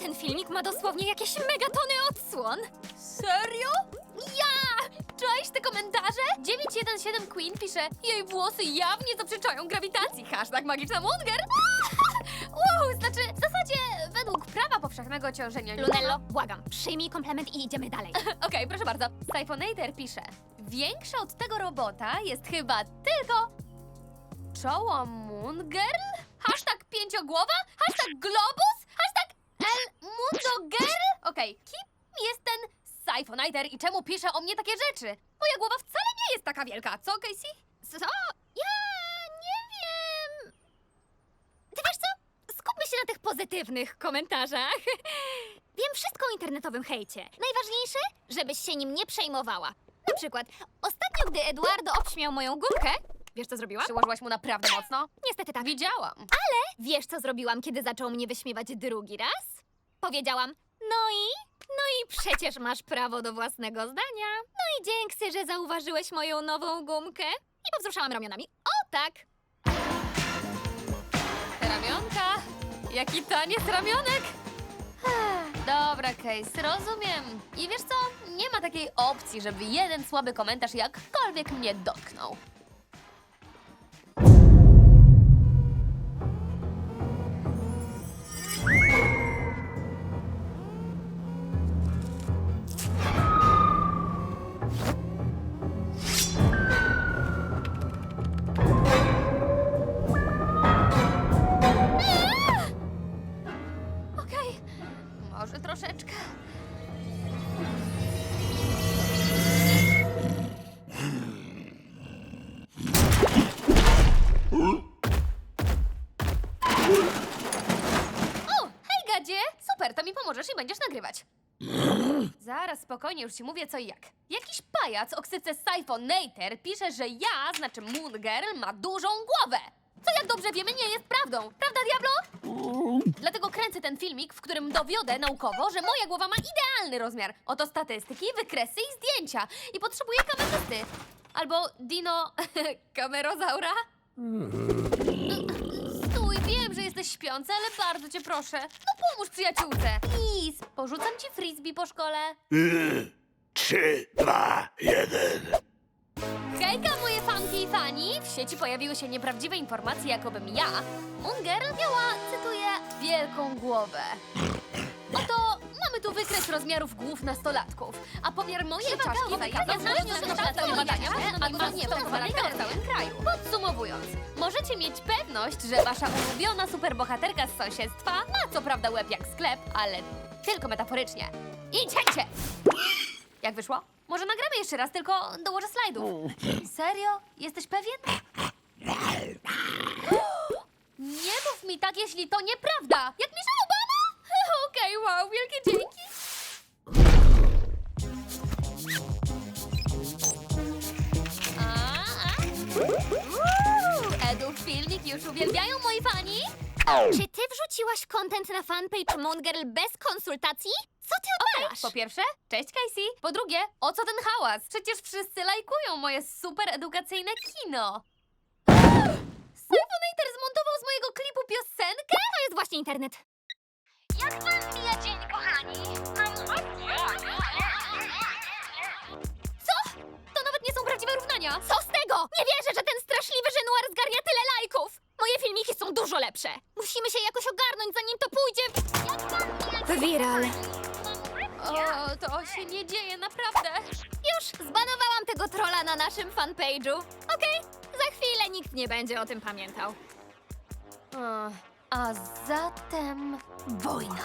Ten filmik ma dosłownie jakieś megatony odsłon. Serio? Ja! Czaisz te komentarze? 917 Queen pisze Jej włosy jawnie zaprzeczają grawitacji. Hashtag magiczna Munger. wow, znaczy w zasadzie według prawa powszechnego ciążenia Lunello, błagam, przyjmij komplement i idziemy dalej. Okej, proszę bardzo. Syphonator pisze Większa od tego robota jest chyba tylko czoło Moon Girl? Hashtag pięciogłowa? Hashtag globus? Mundo Girl? Okej, kim jest ten Syphonator i czemu pisze o mnie takie rzeczy? Moja głowa wcale nie jest taka wielka, co Casey? Co? Ja nie wiem. Ty wiesz co? Skupmy się na tych pozytywnych komentarzach. Wiem wszystko o internetowym hejcie. Najważniejsze, żebyś się nim nie przejmowała. Na przykład, ostatnio, gdy Eduardo obśmiał moją gumkę, wiesz co zrobiłam? Przyłożyłaś mu naprawdę mocno? Niestety tak. Widziałam. Wiesz co zrobiłam, kiedy zaczął mnie wyśmiewać drugi raz? Powiedziałam, no i? No i przecież masz prawo do własnego zdania. No i dzięki, że zauważyłeś moją nową gumkę. I powzruszałam ramionami. O tak! Te ramionka. Jaki taniec ramionek. Dobra, Case, rozumiem. I wiesz co? Nie ma takiej opcji, żeby jeden słaby komentarz jakkolwiek mnie dotknął. Może troszeczkę. O, hej Gadzie! Super, to mi pomożesz i będziesz nagrywać. Zaraz, spokojnie, już ci mówię co i jak. Jakiś pajac o ksyce Syphonator pisze, że ja, znaczy Moon Girl, ma dużą głowę. Co jak dobrze wiemy nie jest prawdą. Prawda, Diablo? Dlatego kręcę ten filmik, w którym dowiodę naukowo, że moja głowa ma idealny rozmiar. Oto statystyki, wykresy i zdjęcia. I potrzebuję kamerzysty. Albo Dino... kamerozaura? Stój, wiem, że jesteś śpiący, ale bardzo cię proszę. No pomóż przyjaciółce. Please, porzucam ci frisbee po szkole. Trzy, dwa, jeden. Hejka, moje fanki i fani! W sieci pojawiły się nieprawdziwe informacje, jakobym ja, Moon Girl, miała, cytuję, wielką głowę. Oto mamy tu wykres rozmiarów głów nastolatków, a pomiar mojej czaszki wykazał znacznie badania, a ma nie w całym kraju. Podsumowując, możecie mieć pewność, że wasza ulubiona superbohaterka z sąsiedztwa ma co prawda łeb jak sklep, ale tylko metaforycznie. Idźcie! Jak wyszło? Może nagramy jeszcze raz, tylko dołożę slajdów. Serio? Jesteś pewien? Nie mów mi tak, jeśli to nieprawda! Jak Michelle Obama? Okej, wow, wielkie dzięki! A, a. Uuu, Edu, filmik już uwielbiają moi fani? Czy ty wrzuciłaś content na fanpage Moon Girl bez konsultacji? Co ty odwalasz? Po pierwsze, cześć Casey. Po drugie, o co ten hałas? Przecież wszyscy lajkują moje super edukacyjne kino. Syphonator zmontował z mojego klipu piosenkę? To jest właśnie internet. Jak wam mija dzień, kochani? Lepsze. Musimy się jakoś ogarnąć, zanim to pójdzie w... Viral. O, to się nie dzieje, naprawdę. Już zbanowałam tego trolla na naszym fanpage'u. Okej, za chwilę nikt nie będzie o tym pamiętał. A, a zatem wojna.